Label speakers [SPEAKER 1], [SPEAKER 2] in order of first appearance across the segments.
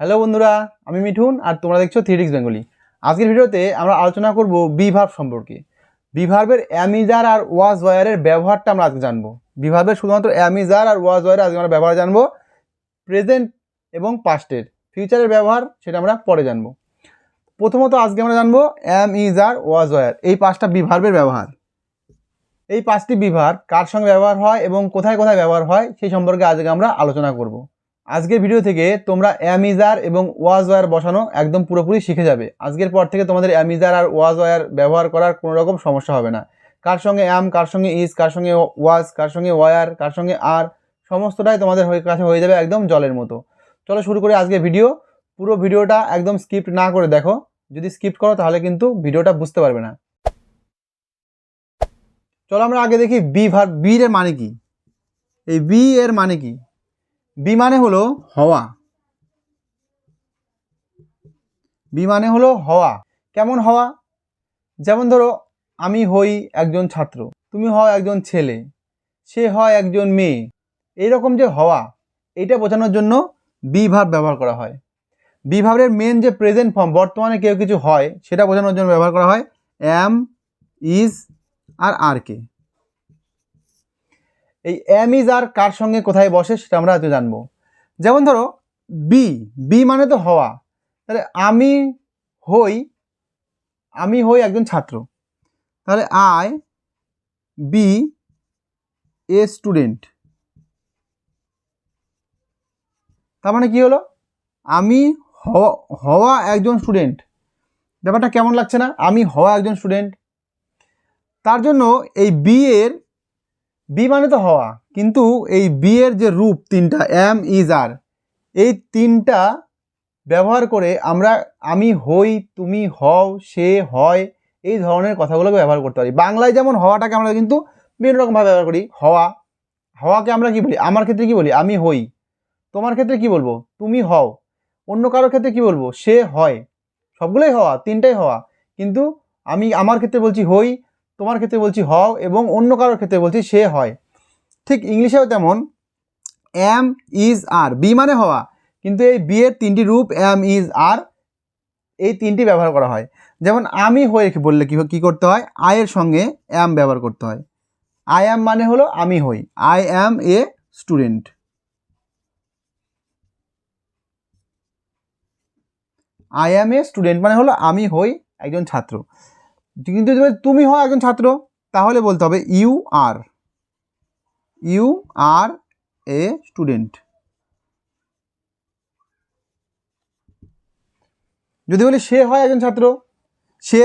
[SPEAKER 1] Hello বন্ধুরা, আমি মিঠুন আর তোমরা দেখছ থিয়েটিক্স বেঙ্গলি আজকের ভিডিওতে আমরা আলোচনা করব বিভার্ব সম্পর্কে। বিভার্বের অ্যামিজার আর ওয়াজ ওয়ারের ব্যবহারটা আমরা আজকে জানব। বিভার্বের শুধুমাত্র অ্যামিজার আর ওয়াজ ওয়ারের আজকে আমরা ব্যবহার জানব প্রেজেন্ট এবং পাস্টের। ফিউচারের ব্যবহার সেটা আমরা পরে জানব। প্রথমত আজকে আমরা জানব অ্যাম ইজ আর ওয়াজ ওয়ার এই পাঁচটা বিভার্বের ব্যবহার। এই পাঁচটি বিভার কার সঙ্গে ব্যবহার হয় এবং কোথায় কোথায় ব্যবহার হয় সেই সম্পর্কে আজকে আমরা আলোচনা করব। আজকের ভিডিও থেকে তোমরা অ্যামিজার এবং ওয়াজ ওয়ার বসানো একদম পুরোপুরি শিখে যাবে। আজকের পর থেকে তোমাদের অ্যামিজার আর ওয়াজ ওয়ার ব্যবহার করার কোনো রকম সমস্যা হবে না। কার সঙ্গে অ্যাম, কার সঙ্গে ইজ, কার সঙ্গে ওয়াজ, কার সঙ্গে ওয়ার, কার সঙ্গে আর, সমস্তটাই তোমাদের হয়ে- কাছে হয়ে যাবে একদম জলের মতো। চলো শুরু করি আজকে ভিডিও পুরো ভিডিওটা একদম স্কিপ না করে দেখো। যদি স্কিপ করো তাহলে কিন্তু ভিডিওটা বুঝতে পারবে না। চলো আমরা আগে দেখি বি ভার বি এর মানে কি? এই বি এর মানে কি? বি মানে হলো হওয়া। বি মানে হলো হওয়া। কেমন হওয়া? যেমন ধরো, আমি হই একজন ছাত্র, তুমি হও একজন ছেলে, সে হয় একজন মেয়ে। এইরকম যে হওয়া এটা বোঝানোর জন্য বি ভার্ব ব্যবহার করা হয়। বি ভার্বের মেন যে প্রেজেন্ট ফর্ম বর্তমানে কেউ কিছু হয়, সেটা বোঝানোর জন্য ব্যবহার করা হয় অ্যাম ইজ আর আর কে। এই অ্যাম ইজ আর কার সঙ্গে কোথায় বসে সেটা আমরা আজকে জানব। যেমন ধরো, বি বি মানে তো হওয়া। তাহলে আমি হই আমি হই একজন ছাত্র। তাহলে আই বি এ স্টুডেন্ট তার মানে কি হলো? আমি হওয়া একজন স্টুডেন্ট ব্যাপারটা কেমন লাগছে না? আমি হওয়া একজন স্টুডেন্ট তার জন্য এই বি এর বি মানে তো হওয়া, কিন্তু এই বি এর যে রূপ তিনটা এম ইজ আর এই তিনটা ব্যবহার করে আমরা আমি হই, তুমি হও, সে হয়, এই ধরনের কথাগুলোকে ব্যবহার করতে পারি। বাংলায় যেমন হওয়াটাকে আমরা কিন্তু বিভিন্ন রকমভাবে ব্যবহার করি। হওয়া, হওয়াকে আমরা কি বলি? আমার ক্ষেত্রে কি বলি? আমি হই। তোমার ক্ষেত্রে কি বলব? তুমি হও। অন্য কারোর ক্ষেত্রে কি বলব? সে হয়। সবগুলোই হওয়া, তিনটাই হওয়া। কিন্তু আমি আমার ক্ষেত্রে বলছি হই তোমার ক্ষেত্রে বলছি হও এবং অন্য কারোর ক্ষেত্রে বলছি সে হয়। ঠিক ইংলিশেও তেমন। অ্যাম ইজ আর, বি মানে হওয়া। কিন্তু এই বি এর তিনটি রূপ অ্যাম ইজ আর, এই তিনটি ব্যবহার করা হয়। যেমন আমি হয়ে বললে কি কী করতে হয়? আই এর সঙ্গে অ্যাম ব্যবহার করতে হয়। আই অ্যাম মানে হলো আমি হই। I am a student. I am a student মানে হলো আমি হই একজন ছাত্র। কিন্তু তুমি হও একজন ছাত্র, তাহলে বলতে হবে you are you are a student যদি বলি সে হয় একজন ছাত্র, সে,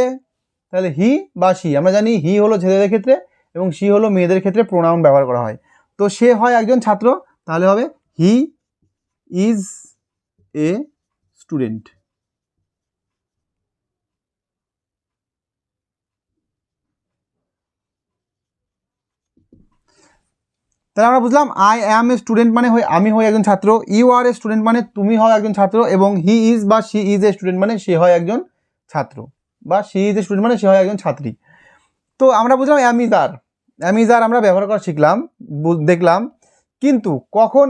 [SPEAKER 1] তাহলে হি বা সি আমরা জানি হি হলো ছেলেদের ক্ষেত্রে এবং সি হলো মেয়েদের ক্ষেত্রে প্রোনাউন ব্যবহার করা হয়। তো সে হয় একজন ছাত্র, তাহলে হবে হি ইজ এ স্টুডেন্ট তাহলে আমরা বুঝলাম আই অ্যাম এ স্টুডেন্ট মানে হই আমি হই একজন ছাত্র। ইউ আর এ স্টুডেন্ট মানে তুমি হও একজন ছাত্র এবং হি ইজ বা শি ইজ এ স্টুডেন্ট মানে সে হয় একজন ছাত্র বা শি ইজ এ স্টুডেন্ট মানে সে হয় একজন ছাত্রী। তো আমরা বুঝলাম অ্যামিজার অ্যামিজার আমরা ব্যবহার করা শিখলাম দেখলাম। কিন্তু কখন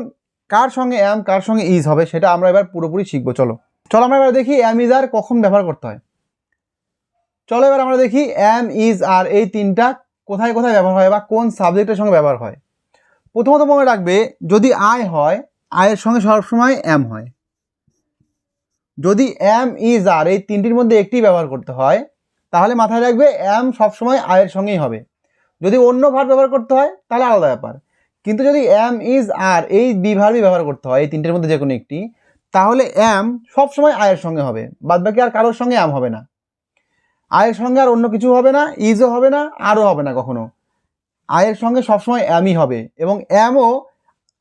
[SPEAKER 1] কার সঙ্গে অ্যাম কার সঙ্গে ইজ হবে সেটা আমরা এবার পুরোপুরি শিখব, চলো। চলো আমরা এবার দেখি অ্যামিজার কখন ব্যবহার করতে হয়। চলো এবার আমরা দেখি অ্যাম ইজ আর এই তিনটা কোথায় কোথায় ব্যবহার হয় বা কোন সাবজেক্টের সঙ্গে ব্যবহার হয়। প্রথমত মনে রাখবে, যদি আয় হয় আয়ের সঙ্গে সবসময় এম হয়। যদি এম ইজ আর এই তিনটির মধ্যে একটি ব্যবহার করতে হয়, তাহলে মাথায় রাখবে এম সবসময় আয়ের সঙ্গেই হবে। যদি অন্য ভার ব্যবহার করতে হয়, তাহলে আলাদা ব্যাপার। কিন্তু যদি এম ইজ আর এই বিভারই ব্যবহার করতে হয়, এই তিনটের মধ্যে যে কোনো একটি, তাহলে এম সবসময় আয়ের সঙ্গে হবে। বাদ বাকি আর কারোর সঙ্গে এম হবে না। আয়ের সঙ্গে আর অন্য কিছু হবে না ইজও হবে না আরও হবে না কখনো। আয়ের সঙ্গে সবসময় অ্যামই হবে এবং অ্যামও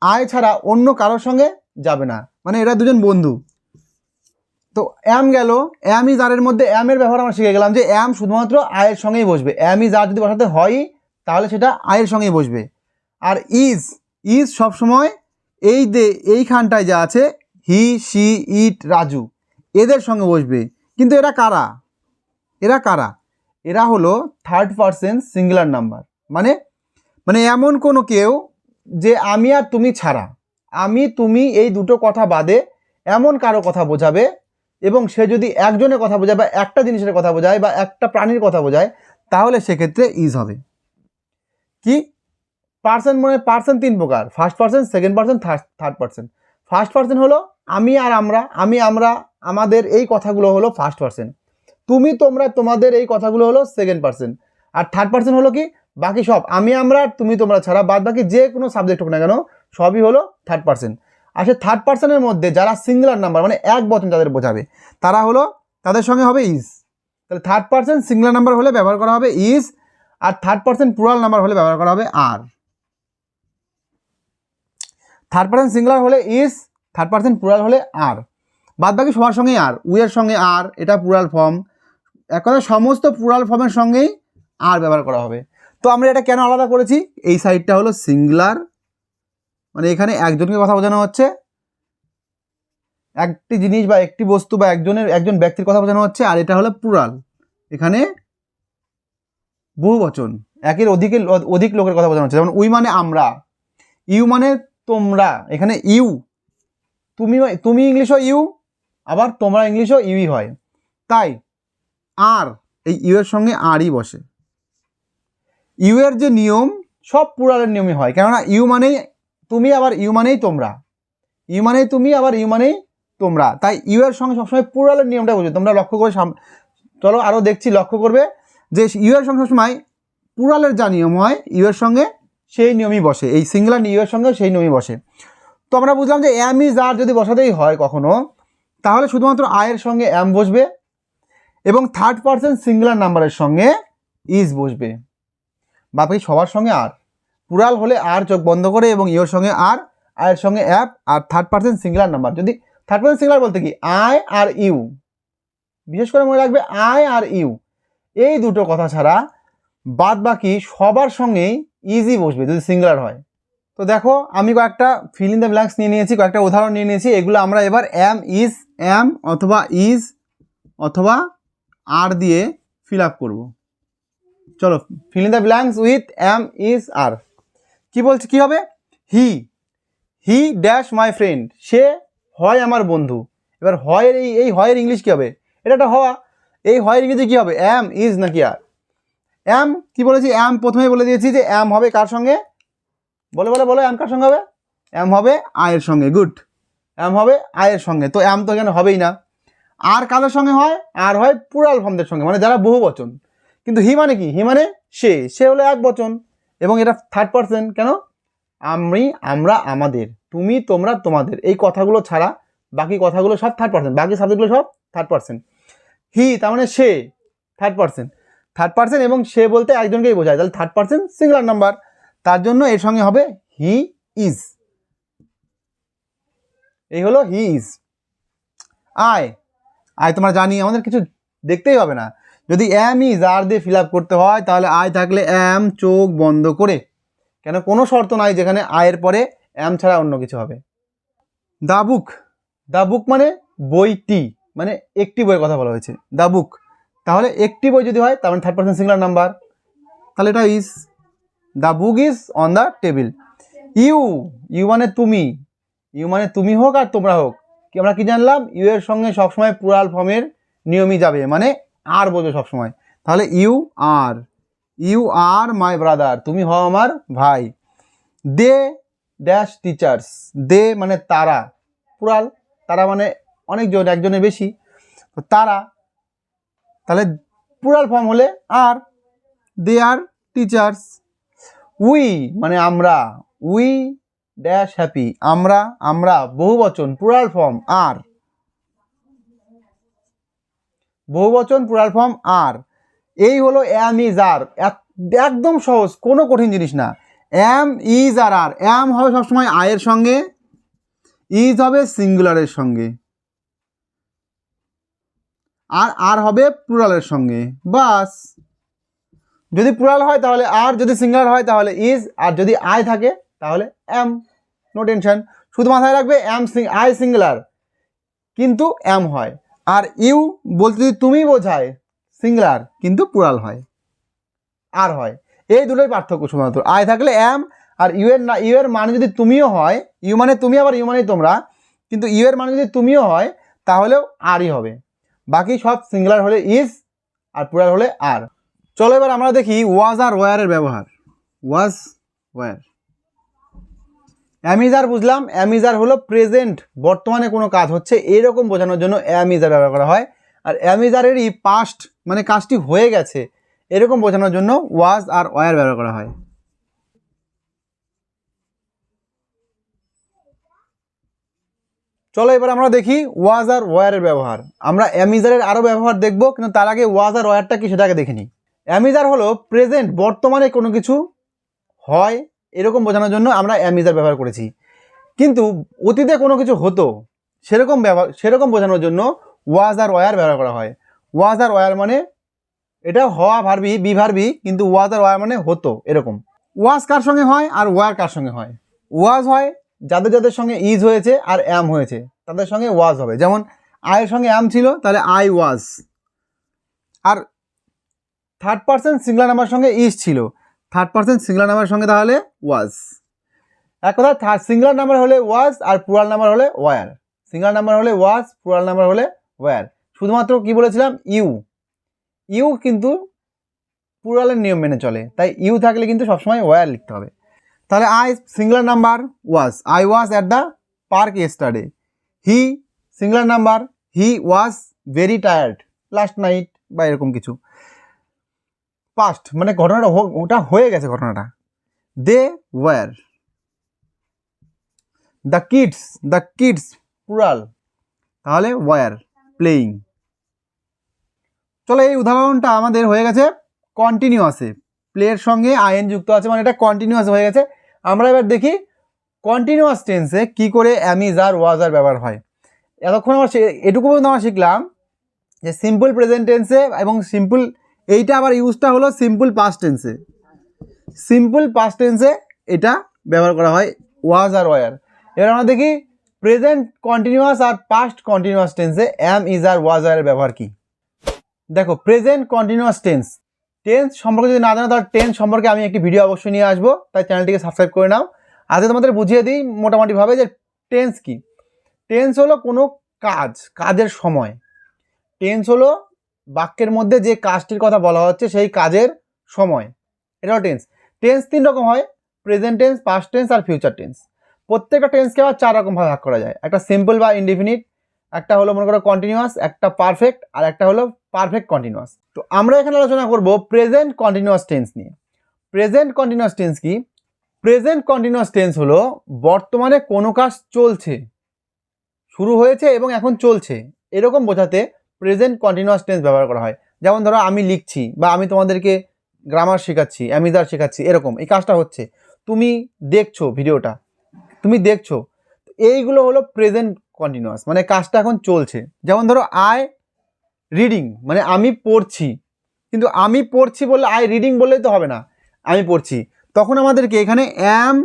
[SPEAKER 1] আয় ছাড়া অন্য কারোর সঙ্গে যাবে না। মানে এরা দুজন বন্ধু। তো অ্যাম গেল অ্যাম ইজ মধ্যে অ্যামের ব্যবহার আমরা শিখে গেলাম যে অ্যাম শুধুমাত্র আয়ের সঙ্গেই বসবে। অ্যাম ইজ আর যদি বসাতে হয়, তাহলে সেটা আয়ের সঙ্গেই বসবে। আর ইজ ইজ সবসময় এই দে, এইখানটায় যা আছে, হি সি ইট, রাজু, এদের সঙ্গে বসবে। কিন্তু এরা কারা? এরা কারা? এরা হলো থার্ড পার্সন সিঙ্গুলার নাম্বার মানে মানে এমন কোনো কেউ যে আমি আর তুমি ছাড়া। আমি, তুমি এই দুটো কথা বাদে এমন কারও কথা বোঝাবে এবং সে যদি একজনের কথা বোঝায় বা একটা জিনিসের কথা বোঝায় বা একটা প্রাণীর কথা বোঝায়, তাহলে সেক্ষেত্রে ইজ হবে। কি? পার্সন মানে পার্সন তিন প্রকার। First person second person third person first person হলো আমি আর আমরা। আমি, আমরা, আমাদের এই কথাগুলো হলো ফার্স্ট পার্সন তুমি, তোমরা, তোমাদের এই কথাগুলো হলো সেকেন্ড পার্সন আর থার্ড পার্সন হলো কি? বাকি সব আমি, আমরা, তুমি, তোমরা ছাড়া, বাদ বাকি যে কোনো সাবজেক্ট হোক না কেন, সবই হলো থার্ড পার্সন আর সে থার্ড পার্সনের মধ্যে যারা সিঙ্গুলার নাম্বার মানে এক বচন যাদের বোঝাবে, তারা হলো তাদের সঙ্গে হবে ইজ তাহলে থার্ড পার্সন সিঙ্গুলার নাম্বার হলে ব্যবহার করা হবে ইজ আর থার্ড পার্সন প্লুরাল নাম্বার হলে ব্যবহার করা হবে আর থার্ড পার্সন সিঙ্গুলার হলে ইজ থার্ড পার্সন প্লুরাল হলে আর বাদ বাকি সবার সঙ্গেই আর উয়ের সঙ্গে আর এটা প্লুরাল ফর্ম এক কথা সমস্ত প্লুরাল ফর্মের সঙ্গেই আর ব্যবহার করা হবে। তো আমরা এটা কেন আলাদা করেছি? এই সাইডটা হলো সিঙ্গুলার। মানে এখানে একজনকে কথা বোঝানো হচ্ছে। একটি জিনিস বা একটি বস্তু বা একজনের, একজন ব্যক্তির কথা বোঝানো হচ্ছে, আর এটা হলো প্লুরাল এখানে বহু বচন একের অধিকের অধিক লোকের কথা বোঝানো হচ্ছে। যেমন, উই মানে আমরা, ইউ মানে তোমরা। এখানে ইউ তুমি তুমি ইংলিশও ইউ, আবার তোমরা ইংলিশও ইউই হয়। তাই, আর, এই ইউ এর সঙ্গে আরই বসে। ইউ এর যে নিয়ম, সব পুরালের নিয়মই হয়। কেননা ইউ মানেই তুমি, আবার ইউ মানেই তোমরা। ইউ মানেই তুমি, আবার ইউ মানেই তোমরা। তাই ইউ এর সঙ্গে সবসময় পুরালের নিয়মটা বুঝো। তোমরা লক্ষ্য করে সাম চলো আরও দেখছি, লক্ষ্য করবে যে ইউ এর সঙ্গে সবসময় পুরালের যা নিয়ম হয়, ইউ এর সঙ্গে সেই নিয়মই বসে। এই সিঙ্গুলার ইউ এর সঙ্গে সেই নিয়মই বসে। তো আমরা বুঝলাম যে অ্যাম ইজ আর যদি বসাতেই হয় কখনো, তাহলে শুধুমাত্র আয়ের সঙ্গে অ্যাম বসবে এবং থার্ড পার্সন সিঙ্গুলার নাম্বারের সঙ্গে ইজ বসবে। বাকি সবার সঙ্গে আর। পুরাল হলে আর চোখ বন্ধ করে এবং ইওর সঙ্গে আর, আয়ের সঙ্গে অ্যাপ আর থার্ড পার্সন সিঙ্গুলার নাম্বার যদি থার্ড পার্সন সিঙ্গুলার বলতে কি? আই আর ইউ। বিশেষ করে মনে রাখবে আই আর ইউ। এই দুটো কথা ছাড়া বাদ বাকি সবার সঙ্গেই ইজি বসবে যদি সিঙ্গুলার হয়। তো দেখো, আমি কয়েকটা ফিল ইন দ্য ব্ল্যাঙ্কস নিয়ে নিয়েছি, কয়েকটা উদাহরণ নিয়ে নিয়েছি। এগুলো আমরা এবার অ্যাম ইজ অ্যাম অথবা ইজ অথবা আর দিয়ে ফিল আপ করব। চলো fill in the blanks with am is are কি বলছে, কি হবে? হি হি ড্যাশ মাই ফ্রেন্ড সে হয় আমার বন্ধু। এবার হয়ের এই এই হয়ের ইংলিশ কী হবে? এটা একটা হওয়া। এই হয়ের ইংরেজি কী হবে? অ্যাম ইজ নাকি আর অ্যাম কি বলেছি? অ্যাম প্রথমে বলে দিয়েছি যে অ্যাম হবে কার সঙ্গে? বলে বলে, বলো অ্যাম কার সঙ্গে হবে? অ্যাম হবে আয়ের সঙ্গে গুড অ্যাম হবে আয়ের সঙ্গে। তো অ্যাম তো এখানে হবেই না। আর কাদের সঙ্গে হয়? আর হয় পুরাল ফর্মদের সঙ্গে। মানে যারা বহু বচন কিন্তু হি মানে কি? হি মানে সে। সে হলো এক বচন। এবং এটা থার্ড পার্সন কেন? আমি, আমরা, আমাদের। তুমি, তোমরা, তোমাদের। এই কথাগুলো ছাড়া বাকি কথাগুলো সব থার্ড পার্সন বাকি সাবজেক্টগুলো সব থার্ড পার্সন হি, তার মানে সে থার্ড পার্সন থার্ড পার্সন এবং সে বলতে একজনকেই বোঝায়। তাহলে থার্ড পার্সন সিঙ্গুলার নাম্বার তার জন্য এর সঙ্গে হবে হি ইজ। এই হলো হি ইজ। আয়। আয়, তোমরা জানি, আমাদের কিছু দেখতেই হবে না। যদি অ্যাম ইজ আর দিয়ে ফিল করতে হয়, তাহলে আয় থাকলে অ্যাম চোখ বন্ধ করে। কেন? কোনো শর্ত নাই যেখানে আয়ের পরে অ্যাম ছাড়া অন্য কিছু হবে। দ্য বুক দ্য বুক মানে বইটি মানে একটি বইয়ের কথা বলা হয়েছে। দ্য বুক তাহলে একটি বই যদি হয়, তার মানে থার্ড পার্সন সিঙ্গুলার নাম্বার তাহলে এটা is the book is on the table you you মানে তুমি ইউ মানে তুমি হোক আর তোমরা হোক। আমরা কি জানলাম? ইউ এর সঙ্গে সবসময় পুরাল ফর্মের নিয়মই যাবে। মানে আর বলবে সবসময়। তাহলে you are you are my brother তুমি হও আমার ভাই। দে ড্যাশ টিচার্স দে মানে তারা পুরাল তারা মানে অনেকজন, একজনের বেশি। তারা, তাহলে পুরাল ফর্ম হলে আর দে আর টিচার্স উই মানে আমরা উই ড্যাশ হ্যাপি আমরা আমরা বহু বচন পুরাল ফর্ম আর বহুবচন প্লুরাল ফর্ম আর এই হলো অ্যাম ইজ আর একদম সহজ, কোনো কঠিন জিনিস না। অ্যাম ইজ আর আর অ্যাম হবে সবসময় আয়ের সঙ্গে ইজ হবে সিঙ্গুলারের সঙ্গে, আর আর হবে প্লুরালের সঙ্গে। বাস, যদি প্লুরাল হয় তাহলে আর যদি সিঙ্গুলার হয় তাহলে ইজ আর যদি আই থাকে তাহলে অ্যাম নো টেনশন শুধু মাথায় রাখবে অ্যাম আই সিঙ্গুলার কিন্তু অ্যাম হয়। আর ইউ বলতে যদি তুমি বোঝায়, সিঙ্গুলার, কিন্তু পুরাল হয়। আর হয়। এই দুটোই পার্থক্য শুধুমাত্র। আয় থাকলে অ্যাম আর ইউ এর না ইউ এর মানে যদি তুমিও হয় ইউ মানে তুমি আবার ইউ মানে তোমরা, কিন্তু ইউ এর মানে যদি তুমিও হয়, তাহলেও আরই হবে। বাকি সব সিঙ্গুলার হলে ইজ আর প্লুরাল হলে আর চলো এবার আমরা দেখি ওয়াজ আর ওয়ারের ব্যবহার। Was were am is are বুঝলাম, অ্যামিজার হলো প্রেজেন্ট বর্তমানে কোনো কাজ হচ্ছে এরকম বোঝানোর জন্য অ্যামিজার ব্যবহার করা হয়। আর অ্যামিজারেরই পাস্ট মানে কাজটি হয়ে গেছে, এরকম বোঝানোর জন্য ওয়াজ আর ওয়ার ব্যবহার করা হয়। চলো এবার আমরা দেখি ওয়াজ আর ওয়ারের ব্যবহার। আমরা অ্যামিজারের আরও ব্যবহার দেখব, কিন্তু তার আগে ওয়াজ আর ওয়ারটা কি সেটাকে দেখে নিই। অ্যামিজার হলো প্রেজেন্ট বর্তমানে কোনো কিছু হয় এরকম বোঝানোর জন্য আমরা অ্যামিজার ব্যবহার করেছি। কিন্তু অতীতে কোনো কিছু হতো, সেরকম ব্যবহার, সেরকম বোঝানোর জন্য ওয়াজ আর ওয়ার ব্যবহার করা হয়। ওয়াজ আর ওয়ার মানে এটা হওয়া ভারবি বি ভারবি, কিন্তু ওয়াজ আর ওয়ার মানে হতো, এরকম। ওয়াজ কার সঙ্গে হয় আর ওয়ার কার সঙ্গে হয়? ওয়াজ হয় যাদের যাদের সঙ্গে ইজ হয়েছে আর অ্যাম হয়েছে, তাদের সঙ্গে ওয়াজ হবে। যেমন আয়ের সঙ্গে অ্যাম ছিল, তাহলে আই ওয়াজ আর থার্ড পার্সন সিঙ্গলার নাম্বার সঙ্গে ইজ ছিল। থার্ড পার্সন সিঙ্গলার নাম্বারের সঙ্গে তাহলে ওয়াজ এক কথা থার্ড সিঙ্গলার নাম্বার হলে ওয়াজ আর প্লুরাল নাম্বার হলে ওয়ার সিঙ্গলার নাম্বার হলে ওয়াজ প্লুরাল নাম্বার হলে ওয়ার শুধুমাত্র কি বলেছিলাম? ইউ ইউ কিন্তু প্লুরালের নিয়ম মেনে চলে। তাই ইউ থাকলে কিন্তু সবসময় ওয়ার লিখতে হবে। তাহলে I singular number was I was at the park yesterday he singular number he was very tired last night বা এরকম কিছু। পাস্ট মানে ঘটনাটা ওটা হয়ে গেছে ঘটনাটা। They were the kids the kids plural তাহলে ওয়ার প্লেয়িং চলো এই উদাহরণটা আমাদের হয়ে গেছে কন্টিনিউয়াসে প্লের সঙ্গে আইএন যুক্ত আছে মানে এটা কন্টিনিউয়াস হয়ে গেছে। আমরা এবার দেখি কন্টিনিউয়াস টেন্সে কি করে অ্যামিজ আর ওয়াজ আর ব্যবহার হয়। এতক্ষণ আমরা এটুকু পর্যন্ত আমরা শিখলাম যে সিম্পল প্রেজেন্ট টেন্সে এবং সিম্পল এইটা আবার ইউজটা হলো সিম্পল পাস্ট টেন্সে সিম্পল পাস্ট টেন্সে এটা ব্যবহার করা হয় ওয়াজ আর ওয়ার এবার আমরা দেখি প্রেজেন্ট কন্টিনিউয়াস আর পাস্ট কন্টিনিউয়াস টেন্সে অ্যাম ইজ আর ওয়াজ আর ব্যবহার কি? দেখো প্রেজেন্ট কন্টিনিউয়াস টেন্স টেন্স সম্পর্কে যদি না জানো, তাহলে টেন্স সম্পর্কে আমি একটি ভিডিও অবশ্যই নিয়ে আসব, তাই চ্যানেলটিকে সাবস্ক্রাইব করে নাও। আজকে তোমাদের বুঝিয়ে দিই মোটামুটিভাবে যে টেন্স কি। টেন্স হলো কোনো কাজ, কাজের সময়। টেন্স হলো বাক্যের মধ্যে যে কাজটির কথা বলা হচ্ছে, সেই কাজের সময়। এটা টেন্স টেন্স তিন রকম হয় প্রেজেন্ট টেন্স পাস্ট টেন্স আর ফিউচার টেন্স প্রত্যেকটা টেন্সকে আবার চার রকমভাবে ভাগ করা যায়। একটা সিম্পল বা ইনডিফিনিট একটা হলো মনে করো কন্টিনিউয়াস একটা পারফেক্ট আর একটা হলো পারফেক্ট কন্টিনিউয়াস তো আমরা এখানে আলোচনা করব প্রেজেন্ট কন্টিনিউয়াস টেন্স নিয়ে। প্রেজেন্ট কন্টিনিউয়াস টেন্স কি? প্রেজেন্ট কন্টিনিউয়াস টেন্স হলো, বর্তমানে কোনো কাজ চলছে, শুরু হয়েছে এবং এখন চলছে, এরকম বোঝাতে প্রেজেন্ট কন্টিনিউয়াস টেন্স ব্যবহার করা হয়। যেমন ধরো আমি লিখছি বা আমি তোমাদেরকে গ্রামার শেখাচ্ছি অ্যামিজার শেখাচ্ছি, এরকম। এই কাজটা হচ্ছে। তুমি দেখছ ভিডিওটা। তুমি দেখছ। এইগুলো হলো প্রেজেন্ট কন্টিনিউয়াস মানে কাজটা এখন চলছে। যেমন ধরো আই রিডিং মানে আমি পড়ছি। কিন্তু আমি পড়ছি বললে আই রিডিং বললেই তো হবে না। আমি পড়ছি। তখন আমাদেরকে এখানে অ্যাম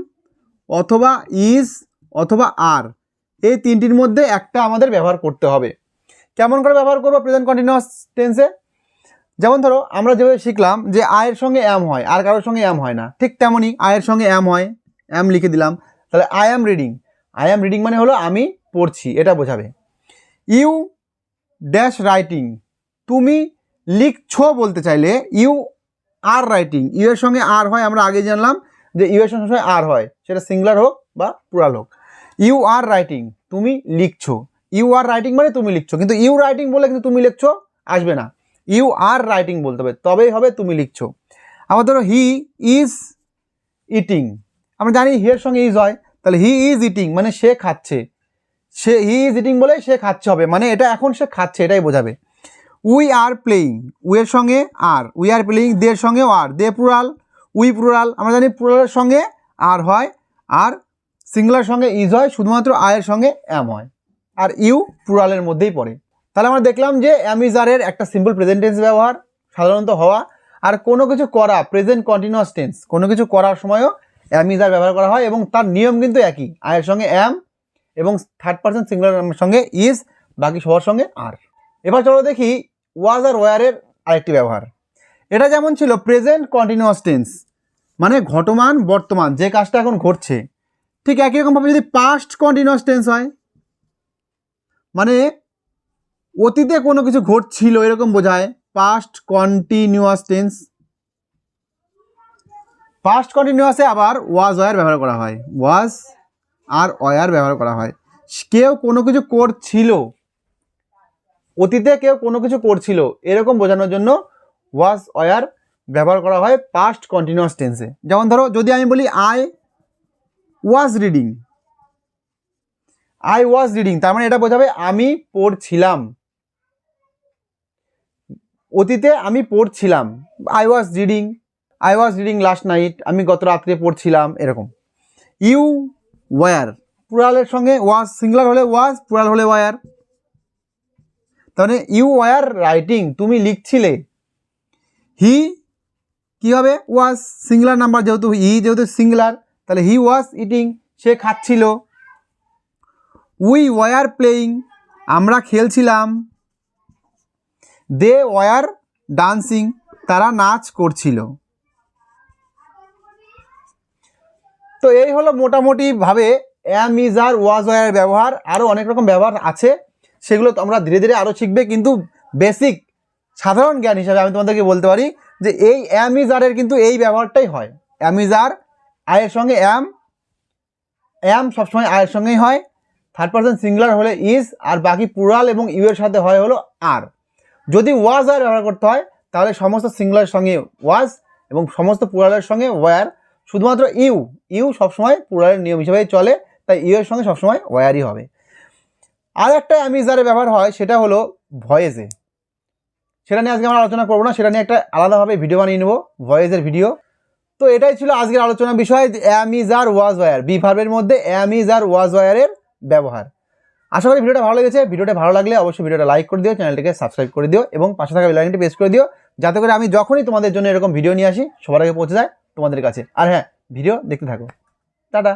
[SPEAKER 1] অথবা ইজ অথবা আর এই তিনটির মধ্যে একটা আমাদের ব্যবহার করতে হবে। কেমন করে ব্যবহার করব প্রেজেন্ট কন্টিনিউয়াস টেন্সে যেমন ধরো, আমরা যেভাবে শিখলাম যে আয়ের সঙ্গে অ্যাম হয়, আর কারোর সঙ্গে অ্যাম হয় না। ঠিক তেমনই আয়ের সঙ্গে অ্যাম হয় অ্যাম লিখে দিলাম। তাহলে I am reading I am reading মানে হলো আমি পড়ছি, এটা বোঝাবে। ইউ ড্যাশ রাইটিং তুমি লিখছো বলতে চাইলে ইউ আর রাইটিং ইউ এর সঙ্গে আর হয়, আমরা আগে জানলাম যে ইউ এর সঙ্গে আর হয়। সেটা সিঙ্গুলার হোক বা প্লুরাল হোক। ইউ আর রাইটিং তুমি লিখছো। ইউ আর রাইটিং মানে তুমি লিখছো। কিন্তু ইউ রাইটিং বলে কিন্তু তুমি লিখছো, আসবে না। ইউ আর রাইটিং বলতে হবে, তবেই হবে তুমি লিখছো। আবার ধরো হি ইজ ইটিং আমরা জানি হি এর সঙ্গে ইজ হয়, তাহলে হি ইজ ইটিং মানে সে খাচ্ছে। সে হি ইজ ইটিং বলে সে খাচ্ছে হবে মানে এটা এখন সে খাচ্ছে, এটাই বোঝাবে। উই আর প্লেয়িং উইয়ের সঙ্গে আর উই আর প্লেয়িং দের সঙ্গেও are they plural we plural আমরা জানি প্লুরালের সঙ্গে আর হয়, আর সিঙ্গুলার সঙ্গে ইজ হয়, শুধুমাত্র আয়ের সঙ্গে অ্যাম হয়। আর ইউ প্লুরালের মধ্যেই পড়ে। তাহলে আমরা দেখলাম যে অ্যামিজারের একটা সিম্পল প্রেজেন্ট টেন্স ব্যবহার, সাধারণত হওয়া, আর কোনো কিছু করা প্রেজেন্ট কন্টিনিউয়াস টেন্স কোনো কিছু করার সময়ও অ্যামিজার ব্যবহার করা হয় এবং তার নিয়ম কিন্তু একই। আয়ের সঙ্গে অ্যাম এবং থার্ড পার্সন সিঙ্গুলার সঙ্গে ইজ বাকি সবার সঙ্গে আর এবার চলো দেখি ওয়াজ আর ওয়ারের আরেকটি ব্যবহার। এটা যেমন ছিল প্রেজেন্ট কন্টিনিউয়াস টেন্স মানে ঘটমান বর্তমান, যে কাজটা এখন ঘটছে। ঠিক একই রকমভাবে যদি পাস্ট কন্টিনিউয়াস টেন্স হয় মানে অতীতে কোনো কিছু ঘটছিল এরকম বোঝায়? পাস্ট কন্টিনিউয়াস টেন্স পাস্ট কন্টিনিউয়াসে আবার ওয়াজ ওয়ার ব্যবহার করা হয়। ওয়াজ আর ওয়ার ব্যবহার করা হয়। কেউ কোনো কিছু করছিল, অতীতে কেউ কোনো কিছু করছিল, এরকম বোঝানোর জন্য ওয়াজ ওয়ার ব্যবহার করা হয় পাস্ট কন্টিনিউয়াস টেন্সে যেমন ধরো, যদি আমি বলি I was reading I was reading তার মানে এটা বোঝাবে আমি পড়ছিলাম। অতীতে আমি পড়ছিলাম। I was reading I was reading last night আমি গত রাত্রে পড়ছিলাম, এরকম। ইউ ওয়ার প্লুরালের সঙ্গে ওয়াজ সিঙ্গুলার হলে ওয়াজ প্লুরাল হলে ওয়ার তাহলে ইউ ওয়ার রাইটিং তুমি লিখছিলে। হি কি হবে? ওয়াজ সিঙ্গুলার নাম্বার যেহেতু ই যেহেতু সিঙ্গুলার তাহলে হি ওয়াজ ইটিং সে খাচ্ছিল। উই ওয়ার প্লেয়িং আমরা খেলছিলাম। দে ওয়ার ডান্সিং তারা নাচ করছিল। তো এই হলো মোটামুটিভাবে অ্যাম ইজ আর ওয়াজ ওয়ার ব্যবহার। আরও অনেক রকম ব্যবহার আছে। সেগুলো তোমরা ধীরে ধীরে আরও শিখবে। কিন্তু বেসিক সাধারণ জ্ঞান হিসাবে আমি তোমাদেরকে বলতে পারি যে এই অ্যাম ইজ আরের কিন্তু এই ব্যবহারটাই হয়। অ্যাম ইজ আর আয়ের সঙ্গে অ্যাম অ্যাম সবসময় আয়ের সঙ্গেই হয়। থার্ড পার্সন সিঙ্গুলার হলে ইজ আর বাকি পুরাল এবং ইউ এর সাথে হয় হলো আর যদি ওয়াজ আর ব্যবহার করতে হয়, তাহলে সমস্ত সিঙ্গুলারের সঙ্গে ওয়াজ এবং সমস্ত পুরালের সঙ্গে ওয়ার শুধুমাত্র ইউ ইউ সবসময় পুরালের নিয়ম হিসেবেই চলে, তাই ইউ এর সঙ্গে সবসময় ওয়ারই হবে। আর একটা অ্যামিজারের ব্যবহার হয়, সেটা হলো ভয়েসে সেটা নিয়ে আজকে আমরা আলোচনা করব না, সেটা নিয়ে একটা আলাদাভাবে ভিডিও বানিয়ে নেব ভয়েসের ভিডিও তো এটাই ছিল আজকের আলোচনার বিষয়, অ্যামিজার ওয়াজ ওয়ার বি ভার্বের মধ্যে অ্যামিজার ওয়াজ ওয়ারের ব্যবহার। আশা করি ভিডিওটা ভালো লেগেছে। ভিডিওটা ভালো লাগলে অবশ্যই ভিডিওটা লাইক করে দিও, চ্যানেলটিকে সাবস্ক্রাইব করে দিও এবং পাশে থাকা বেলাইনটি প্রেস করে দিও, যাতে করে আমি যখনই তোমাদের জন্য এরকম ভিডিও নিয়ে আসি, সবার আগে পৌঁছে যায় তোমাদের কাছে। আর হ্যাঁ ভিডিও দেখতে থাকো। টাটা।